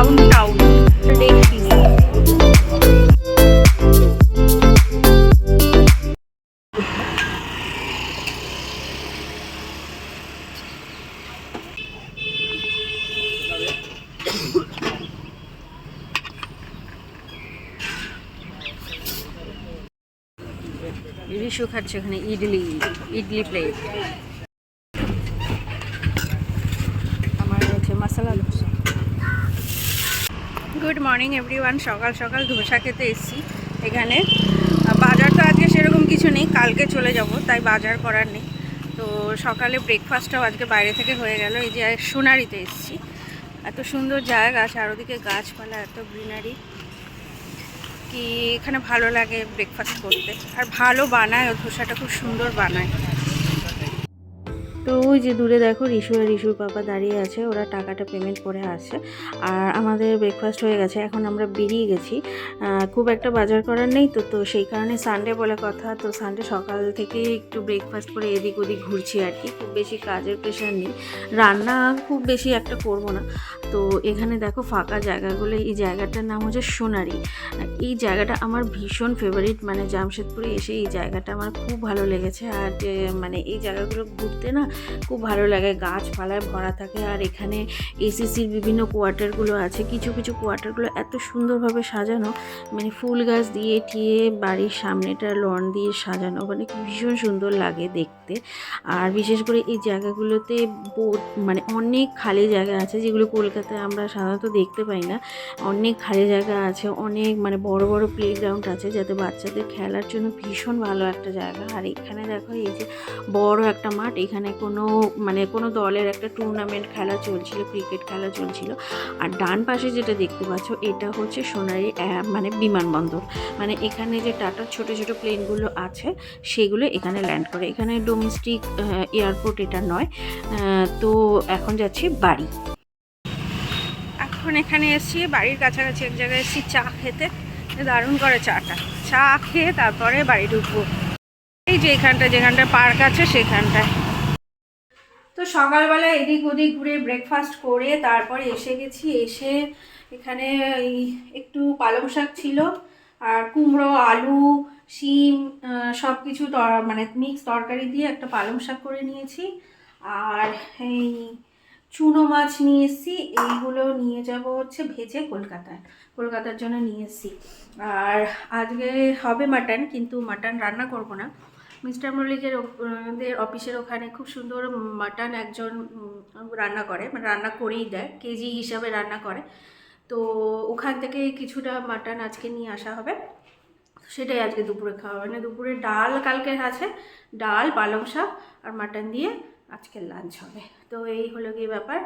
Downtown Rishu খাচ্ছে ওখানে idli idli plate আমার হচ্ছে মশলা লোকসা গুড মর্নিং এভরিওয়ান সকাল সকাল ধোসা খেতে এসেছি এখানে। বাজার তো আজকে সেরকম কিছু নেই, কালকে চলে যাব, তাই বাজার করার নেই। তো সকালে ব্রেকফাস্টটাও আজকে বাইরে থেকে হয়ে গেল, এই যে সোনারিতে এসেছি। এত সুন্দর জায়গা, চারোদিকে গাছপালা, এত গ্রিনারি কি এখানে ভালো লাগে ব্রেকফাস্ট করতে। আর ভালো বানায়, ও ধোসাটা খুব সুন্দর বানায়। তো ওই যে দূরে দেখো রিশু আর রিশুর পাপা দাঁড়িয়ে আছে, ওরা টাকাটা পেমেন্ট করে আসছে। আর আমাদের ব্রেকফাস্ট হয়ে গেছে, এখন আমরা বেরিয়ে গেছি। খুব একটা বাজার করার নেই তো তো সেই কারণে সানডে বলে কথা, তো সানডে সকাল থেকে একটু ব্রেকফাস্ট করে এদিক ওদিক ঘুরছি আর কি। খুব বেশি কাজের প্রেশার নেই। রান্না খুব বেশি একটা করব না। তো এখানে দেখো ফাঁকা জায়গাগুলো, এই জায়গাটার নাম হচ্ছে সোনারি। এই জায়গাটা আমার ভীষণ ফেভারিট মানে জামশেদপুরে এসে এই জায়গাটা আমার খুব ভালো লেগেছে। আর যে মানে এই জায়গাগুলো ঘুরতে না খুব ভালো লাগে, গাছপালায় ভরা থাকে। আর এখানে এসিসির বিভিন্ন কোয়ার্টারগুলো আছে, কিছু কিছু কোয়ার্টারগুলো এত সুন্দরভাবে সাজানো মানে ফুল গাছ দিয়ে টিয়ে বাড়ির সামনেটা লন দিয়ে সাজানো মানে ভীষণ সুন্দর লাগে দেখতে। আর বিশেষ করে এই জায়গাগুলোতে বোট মানে অনেক খালি জায়গা আছে, যেগুলো কলকাতায় আমরা সাধারণত দেখতে পাই না। অনেক খালি জায়গা আছে, অনেক মানে বড় বড় প্লেগ্রাউন্ড আছে যাতে বাচ্চাদের খেলার জন্য ভীষণ ভালো একটা জায়গা। আর এখানে দেখো এই যে বড় একটা মাঠ, এখানে কোনো মানে কোনো দলের একটা টুর্নামেন্ট খেলা চলছিল ক্রিকেট খেলা চলছিল। আর ডান পাশে যেটা দেখতে পাচ্ছ, এটা হচ্ছে সোনারি মানে বিমানবন্দর। মানে এখানে যে টাটার ছোট ছোট প্লেনগুলো আছে, সেগুলো এখানে ল্যান্ড করে। এখানে ডোমেস্টিক এয়ারপোর্ট এটা নয়। তো এখন যাচ্ছি বাড়ি। এখন এখানে এসেছি, বাড়ির কাছাকাছি এক জায়গায় এসেছি চা খেতে। দারুণ করে চাটা। চা খেয়ে তারপরে বাড়ি ঢুকবো। এই যে এখানটা, যেখানটা পার্ক আছে সেখানটায়। তো সকালবেলা এদিক ওদিক ঘুরে ব্রেকফাস্ট করে তারপরে এসে গেছি, এসে এখানে একটু পালং শাক ছিল আর কুমড়ো, আলু, শিম সব কিছু মানে মিক্স তরকারি দিয়ে একটা পালং শাক করে নিয়েছি। আর এই চুনো মাছ নিয়ে এসেছি। এইগুলো নিয়ে যাব হচ্ছে ভেজে কলকাতায়। কলকাতার জন্য নিয়ে এসেছি। আর আজকে হবে মাটন, কিন্তু মাটন রান্না করব না। মিস্টার মল্লিকের ওদের অফিসের ওখানে খুব সুন্দর মাটন একজন রান্না করে মানে রান্না করেই দেয়, কেজি হিসাবে রান্না করে। তো ওখান থেকে কিছুটা মাটন আজকে নিয়ে আসা হবে। সেটাই আজকে দুপুরে খাওয়া হবে। মানে দুপুরে ডাল কালকে আছে, ডাল, পালং শাক আর মাটন দিয়ে আজকে লাঞ্চ হবে। তো এই হলো গিয়ে ব্যাপার।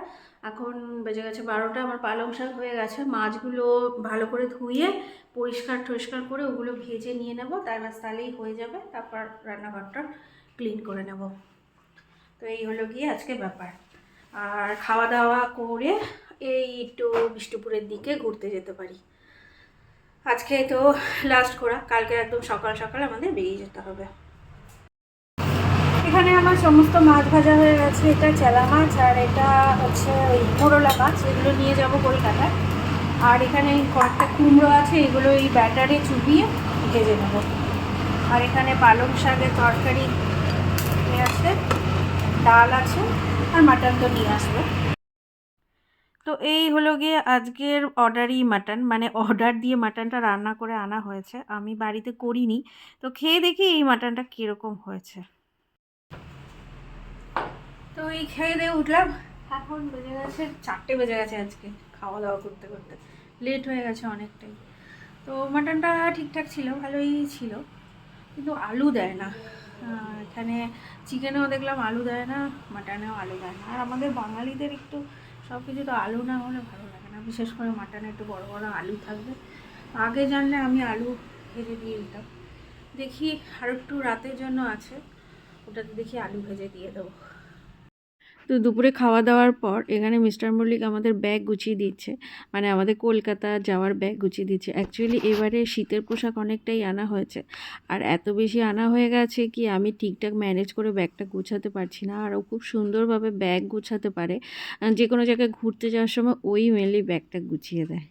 এখন বেজে গেছে বারোটা, আমার পালং শাক হয়ে গেছে। মাছগুলো ভালো করে ধুয়ে, পরিষ্কার টরিষ্কার করে ওগুলো ভেজে নিয়ে নেব। তার ব্যাস তাহলেই হয়ে যাবে। তারপর রান্নাঘরটা ক্লিন করে নেব। তো এই হলো গিয়ে আজকে ব্যাপার। আর খাওয়া দাওয়া করে এই একটু বিষ্ণুপুরের দিকে ঘুরতে যেতে পারি। আজকে তো লাস্ট করা কালকে একদম সকাল সকাল আমাদের বেরিয়ে যেতে হবে। এখানে আমার সমস্ত মাছ ভাজা হয়ে গেছে। এটা চেলা মাছ আর এটা হচ্ছে ওই মোরলা মাছ। এগুলো নিয়ে যাব কলকাতায়। আর এখানে কয়েকটা কুমড়ো আছে, এগুলো এই ব্যাটারে চুবিয়ে ভেজে নেব। আর এখানে পালং শাকের তরকারি এ আছে ডাল আছে আর মাটন তো নিয়ে আসবে। তো এই হলো গিয়ে আজকের অর্ডারই মাটন। মানে অর্ডার দিয়ে মাটনটা রান্না করে আনা হয়েছে। আমি বাড়িতে করিনি। তো খেয়ে দেখি এই মাটনটা কীরকম হয়েছে। এই খেয়ে দিয়ে উঠলাম। এখন বেজে গেছে চারটে, বেজে গেছে আজকে খাওয়া দাওয়া করতে করতে। লেট হয়ে গেছে অনেকটাই। তো মাটনটা ঠিকঠাক ছিল, ভালোই ছিল। কিন্তু আলু দেয় না। এখানে চিকেনেও দেখলাম আলু দেয় না মাটনেও আলু দেয় না। আর আমাদের বাঙালিদের একটু সব কিছু তো আলু না হলে ভালো লাগে না। বিশেষ করে মাটনে একটু বড় বড় আলু থাকবে। আগে জানলে আমি আলু ভেজে দিয়ে দিতাম। দেখি আর একটু রাতের জন্য আছে। ওটাতে দেখি আলু ভেজে দিয়ে দেবো। তো দুপুরে খাওয়া দাওয়ার পর এখানে মিস্টার মল্লিক আমাদের ব্যাগ গুছিয়ে দিচ্ছে। মানে আমাদের কলকাতা যাওয়ার ব্যাগ গুছিয়ে দিচ্ছে। অ্যাকচুয়ালি এবারে শীতের পোশাক অনেকটাই আনা হয়েছে। আর এত বেশি আনা হয়ে গেছে কি আমি ঠিকঠাক ম্যানেজ করে ব্যাগটা গুছাতে পারছি না। আর ও খুব সুন্দরভাবে ব্যাগ গুছাতে পারে। যে কোনো জায়গায় ঘুরতে যাওয়ার সময় ওই মেনলি ব্যাগটা গুছিয়ে দেয়।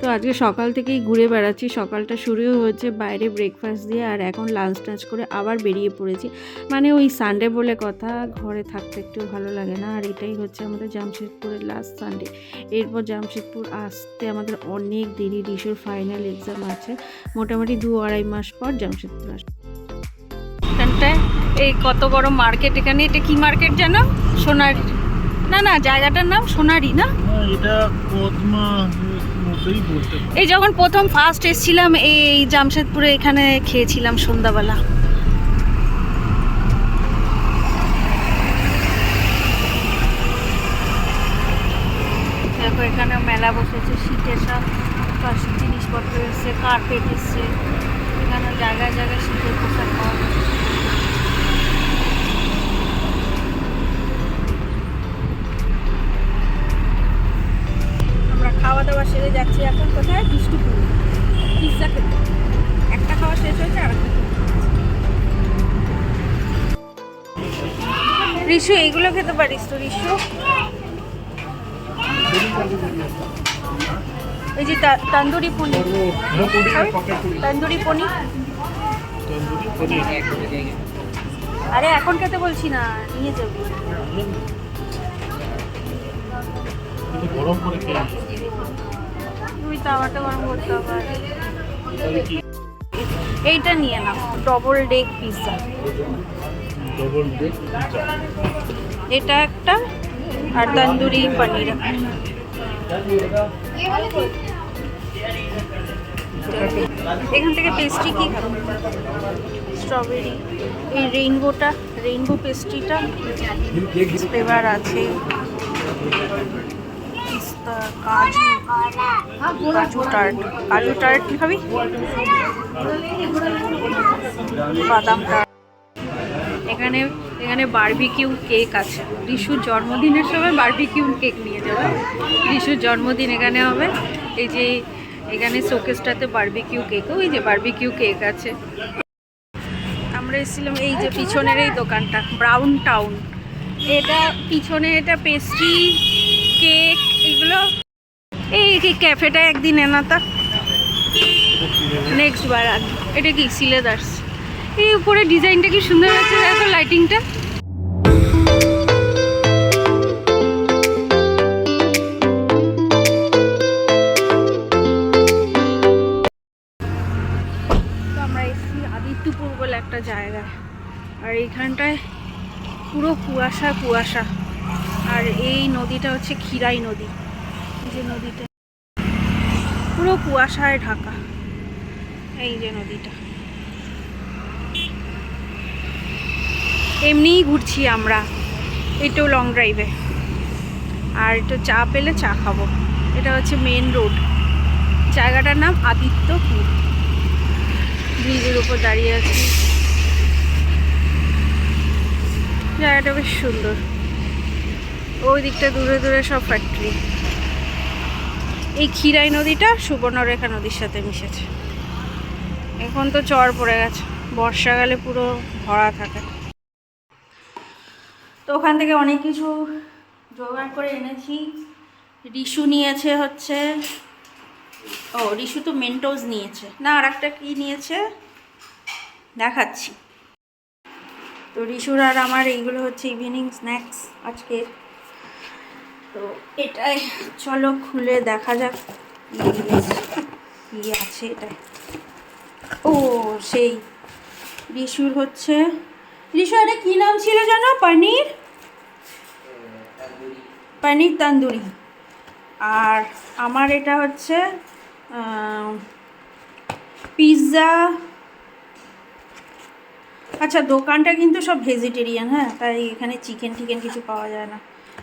তো আজকে সকাল থেকেই ঘুরে বেড়াচ্ছি। সকালটা শুরু হয়েছে বাইরে ব্রেকফাস্ট দিয়ে আর এখন লাঞ্চ টাঞ্চ করে আবার বেরিয়ে পড়েছি। মানে ওই সানডে বলে কথা ঘরে থাকতে একটু ভালো লাগে না। আর এটাই হচ্ছে আমাদের জামশেদপুরের লাস্ট সানডে এরপর জামশেদপুর আসতে আমাদের অনেক দেরি রিসুর ফাইনাল এক্সাম আছে। মোটামুটি দু আড়াই মাস পর জামশেদপুর আসবে। এই কত বড় মার্কেট এখানে? এটা কি মার্কেট জানো? সোনারি না না জায়গাটার নাম সোনারি না? হ্যাঁ, এটা পদ্মা পারো। এই যখন প্রথম ফার্স্ট এসেছিলাম, এই জামশেদপুরে এখানে খেয়েছিলাম সন্ধ্যাবেলা। এখানে মেলা বসেছে, শীতের সব জিনিসপত্র এসছে কার্পেট এসছে। এখানে জায়গায় জায়গায় শীতের পোশাক পাওয়া যাচ্ছে আমরা খাওয়া দাওয়া সেরে যাচ্ছি এখন। কোথায়? বিষ্ণুপুর। পিৎজা খেতে। একটা খাওয়া শেষ হয়েছে আর একটা রিশু এইগুলো খেতে পারিস তো রিশু এই যে তান্দুরি পনির? তান্দুরি পনির। আরে এখন খেতে বলছি না নিয়ে যাবি। গরম করে নিই। তুই তাওয়াটা গরম করতে হবে। এইটা নিয়ে নাও double deck pizza double deck এটা একটা আর তন্দুরি পনির। এখান থেকে পেস্ট্রি কি খাব? স্ট্রবেরি এই রেইনবোটা রেইনবো পেস্ট্রিটা ফ্লেভার আছে। কাজু টার্ট কাজু টার্ট খাবি? বাদাম টার্ট এখানে এখানে বারবিকিউ কেক আছে। রিশুর জন্মদিনের সময় বারবিকিউ কেক নিয়ে যাবে। রিশুর জন্মদিন এখানে হবে। এই যে, এখানে শোকেসটাতে বারবিকিউ কেক ওই যে বারবিকিউ কেক আছে। আমরা এসেছিলাম এই যে পিছনের এই দোকানটা ব্রাউন টাউন এটা পিছনে এটা পেস্ট্রি কেক এগুলো? এই এই ক্যাফেটা একদিন এনাতা নেক্সট বার আগ এটা কি, সিলেদার্স? এই উপরে ডিজাইনটা কি সুন্দর আছে দেখো লাইটিংটা আদিত্যপুর বলে একটা জায়গায়। আর এইখানটায় পুরো কুয়াশা কুয়াশা। আর এই নদীটা হচ্ছে খিরাই নদী। যে নদীটা। পুরো কুয়াশায় ঢাকা। এই যে নদীটা। এমনিই ঘুরছি আমরা। এটাও লং ড্রাইভে আর একটু চা পেলে চা খাব। এটা হচ্ছে মেন রোড জায়গাটার নাম আদিত্যপুর। ব্রিজের উপর দাঁড়িয়ে আছি। জায়গাটা বেশ সুন্দর। ওই দিকটা দূরে দূরে সব ফ্যাক্টরি এই ক্ষীরাই নদীটা সুবর্ণরেখা নদীর সাথে মিশেছে। এখন তো চর পড়ে গেছে, বর্ষাকালে পুরো ভরা থাকে। তো ওখান থেকে অনেক কিছু জোগাড় করে এনেছি। রিশু নিয়েছে হচ্ছে, ও, রিশু তো মেন্টোজ নিয়েছে। না আর একটা কী নিয়েছে? দেখাচ্ছি। তো রিশুর আর আমার এইগুলো হচ্ছে ইভিনিং স্ন্যাক্স আজকে। তো এটাই। চলো খুলে দেখা যাক কি আছে এটাই। ও, সেই। রিশুর হচ্ছে। রিশু, এটা কী নাম ছিল জানো? পনির? পনির তন্দুরি। আর আমার এটা হচ্ছে পিৎজা। আচ্ছা দোকানটা কিন্তু সব ভেজিটেরিয়ান হ্যাঁ? তাই এখানে চিকেন টিকেন কিছু পাওয়া যায় না।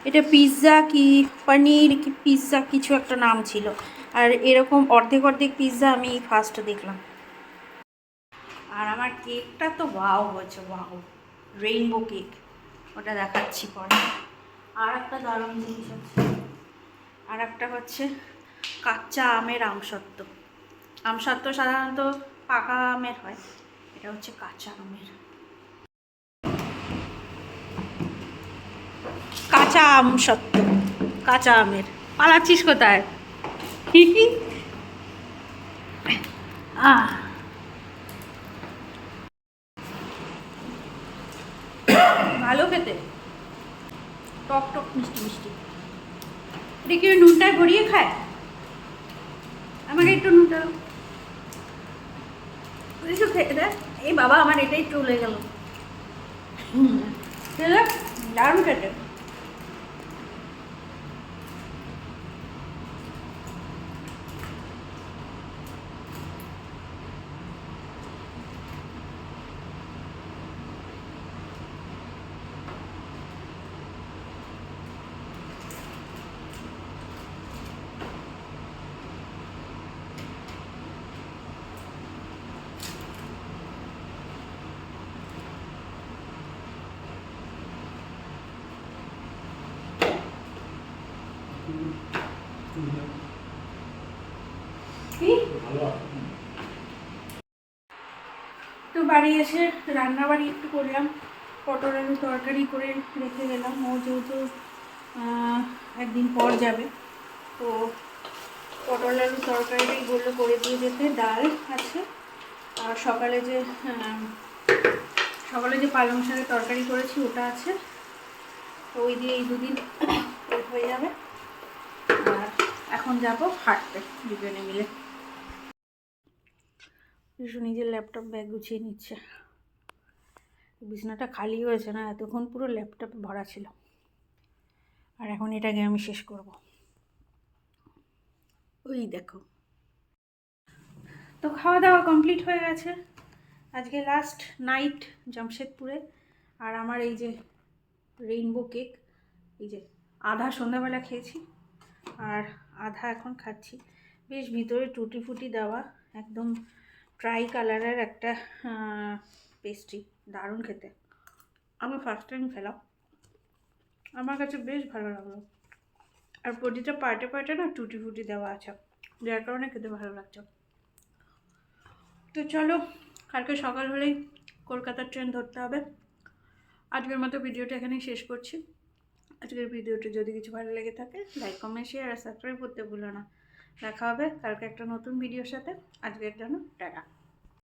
এটা পিৎজা কি পনির কি পিৎজা কিছু একটা নাম ছিল। আর এরকম অর্ধেক অর্ধেক পিৎজা আমি ফার্স্ট দেখলাম। আর আমার কেকটা তো ওয়াও হয়েছে ওয়াও রেইনবো কেক ওটা দেখাচ্ছি পরে। আর একটা দারুণ জিনিস আছে আর একটা হচ্ছে কাঁচা আমের আমসত্ত্ব। আমসত্ত্ব সাধারণত পাকা আমের হয়, এটা হচ্ছে কাঁচা আমের। কাঁচা আম সত্ত্ব কাঁচা আমের। পালাচ্ছিস কোথায়? আহ। ভালো খেতে। টক টক, মিষ্টি মিষ্টি। কি ওই নুনটায় ভরিয়ে খায়? আমাকে একটু নুনটা দেয় এই বাবা, আমার এটাই চলে গেল। দারুণ খেতে। তো বাড়ি এসে রান্না বাড়ি একটু করলাম পটল আলু তরকারি করে রেখে গেলাম। ও যেহেতু একদিন পর যাবে, তো পটল আলু তরকারিটাই বলল করে দিয়ে যেতে। ডাল আছে, আর সকালে যে সকালে যে পালং শাকের তরকারি করেছি ওটা আছে। তো ওই দিয়ে এই দুদিন হয়ে যাবে। এখন যাব হাঁটতে, দুজনে মিলে। বিশু নিজের ল্যাপটপ ব্যাগ গুছিয়ে নিচ্ছে। বিছানাটা খালি হয়েছে না, এতক্ষণ পুরো ল্যাপটপ ভরা ছিল। আর এখন এটাকে আমি শেষ করব। ওই দেখো। তো খাওয়া দাওয়া কমপ্লিট হয়ে গেছে। আজকে লাস্ট নাইট জামশেদপুরে। আর আমার এই যে রেইনবো কেক এই যে আধা সন্ধ্যাবেলা খেয়েছি। আর আধা এখন খাচ্ছি। বেশ ভিতরে টুটি ফুটি দেওয়া, একদম ট্রাই কালারের একটা পেস্ট্রি দারুণ খেতে। আমি ফার্স্ট টাইম খেলাম। আমার কাছে বেশ ভালো লাগল। আর প্রতিটা পার্টে পার্টে না টুটি ফুটি দেওয়া আছে, যার কারণে খেতে ভালো লাগছে। তো চলো, কালকে সকাল হলেই কলকাতার ট্রেন ধরতে হবে। আজকের মতো ভিডিওটা এখানেই শেষ করছি। আজকের ভিডিওটি যদি কিছু ভালো লেগে থাকে লাইক কমেন্ট শেয়ার আর সাবস্ক্রাইব করতে ভুলো না। দেখা হবে কালকে একটা নতুন ভিডিওর সাথে। আজকের জন্য টাটা।